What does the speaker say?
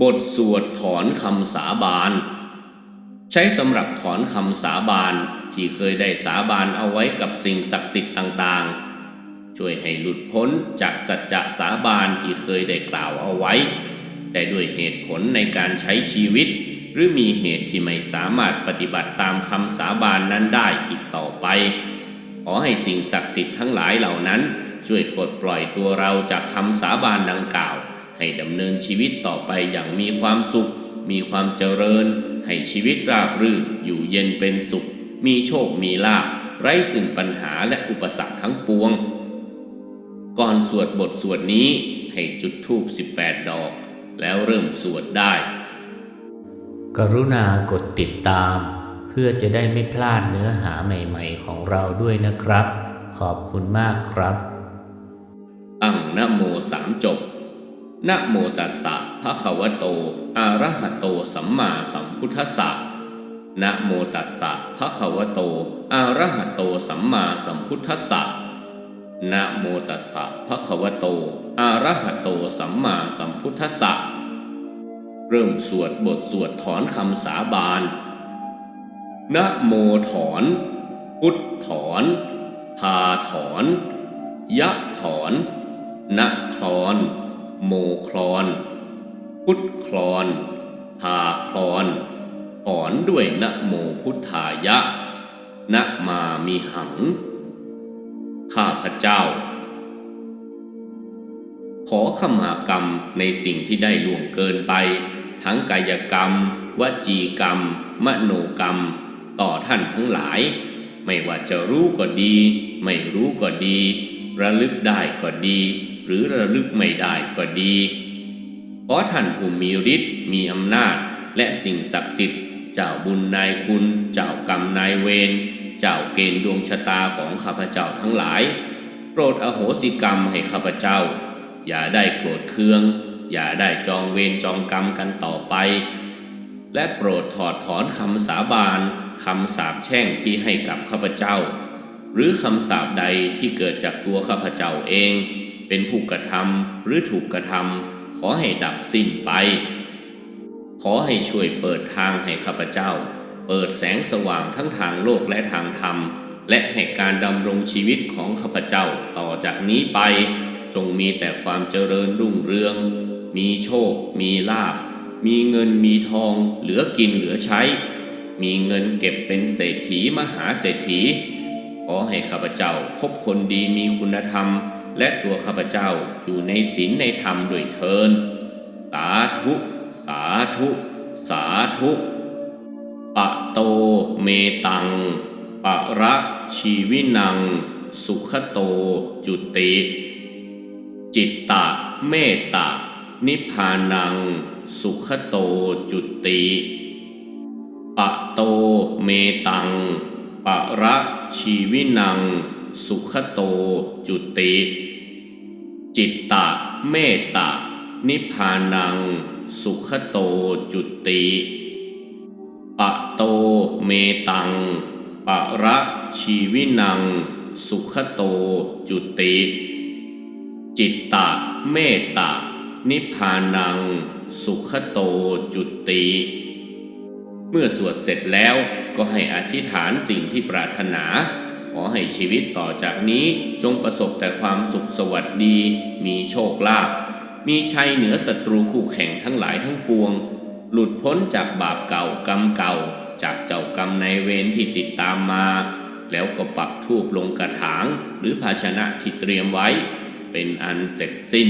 บทสวดถอนคำสาบาน ใช้สำหรับถอนคำสาบานที่เคยได้สาบานเอาไว้กับสิ่งศักดิ์สิทธิ์ต่างๆ ช่วยให้หลุดพ้นจากสัจจะสาบานที่เคยได้กล่าวเอาไว้ ได้ด้วยเหตุผลในการใช้ชีวิต หรือมีเหตุที่ไม่สามารถปฏิบัติตามคำสาบานนั้นได้อีกต่อไป ขอให้สิ่งศักดิ์สิทธิ์ทั้งหลายเหล่านั้น ช่วยปลดปล่อยตัวเราจากคำสาบานดังกล่าว ให้ดำเนินชีวิตต่อไปอย่างมีความสุข มีความเจริญ ให้ชีวิตราบรื่นอยู่เย็นเป็นสุข มีโชคมีลาภไร้สิ่งปัญหาและอุปสรรคทั้งปวง ก่อนสวดบทสวดนี้ให้จุดธูป18 ดอก แล้วเริ่มสวดได้ กรุณากดติดตาม เพื่อจะได้ไม่พลาดเนื้อหาใหม่ๆของเราด้วยนะครับ ขอบคุณมากครับตั้งนะโมสามจบ นะโมตัสสะภะคะวะโต อะระหะโต สัมมาสัมพุทธัสสะนะโมตัสสะภะคะวะโต อะระหะโต สัมมาสัมพุทธัสสะนะโมตัสสะภะคะวะโต อะระหะโต สัมมาสัมพุทธัสสะ เริ่มสวดบทสวดถอนคำสาบานนะโมถอน พุทธถอนพาถอน ยะถอนนะคลอน โมคลอน พุทธคลอนพาคลอน ถอนด้วยนะโมพุทธายะ นะมามีหัง ข้าพเจ้า ขอขมากรรมในสิ่งที่ได้ล่วงเกินไป ทั้งกายกรรม วจีกรรม มโนกรรม ต่อท่านทั้งหลาย ไม่ว่าจะรู้ก็ดี ไม่รู้ก็ดี ระลึกได้ก็ดี หรือระลึกไม่ได้ก็ดี ขอท่านผู้มีฤทธิ์มีอำนาจ และสิ่งศักดิ์สิทธิ์ เจ้าบุญนายคุณ เจ้ากรรมนายเวร เจ้าเกณฑ์ดวงชะตาของข้าพเจ้าทั้งหลาย โปรดอโหสิกรรมให้ข้าพเจ้า อย่าได้โกรธเคือง อย่าได้จองเวรจองกรรมกันต่อไปและโปรดถอดถอนคำสาบานคำสาปแช่งที่ให้กับข้าพเจ้า หรือคำสาปใดที่เกิดจากตัวข้าพเจ้าเอง เป็นผู้กระทำหรือถูกกระทำขอให้ดับสิ้นไป ขอให้ช่วยเปิดทางให้ข้าพเจ้า เปิดแสงสว่างทั้งทางโลกและทางธรรม และให้การดำรงชีวิตของข้าพเจ้าต่อจากนี้ไป จงมีแต่ความเจริญรุ่งเรือง มีโชค มีลาภมีเงินมีทอง เหลือกินเหลือใช้ มีเงินเก็บเป็นเศรษฐีมหาเศรษฐีขอให้ข้าพเจ้าพบคนดีมีคุณธรรม และตัวข้าพเจ้าอยู่ในศีลในธรรมด้วยเทิน สาธุ สาธุ สาธุปะโตเมตังปะระชีวินัง สุขโตจุติ จิตตะเมตตานิพพานัง สุขโตจุติปะโตเมตังปะระชีวินัง สุขโต จุติ จิตตะเมตตานิพพานัง สุขโตจุติปะโตเมตังปะระชีวินัง สุขโตจุติ จิตตะเมตตานิพพานัง สุขโตจุติ เมื่อสวดเสร็จแล้วก็ให้อธิษฐานสิ่งที่ปรารถนา ขอให้ชีวิตต่อจากนี้จงประสบแต่ความสุขสวัสดี มีโชคลาภมีชัยเหนือศัตรูคู่แข่งทั้งหลายทั้งปวง หลุดพ้นจากบาปเก่ากรรมเก่า จากเจ้ากรรมในเวรที่ติดตามมา แล้วก็ปักทูบลงกระถางหรือภาชนะที่เตรียมไว้ เป็นอันเสร็จสิ้น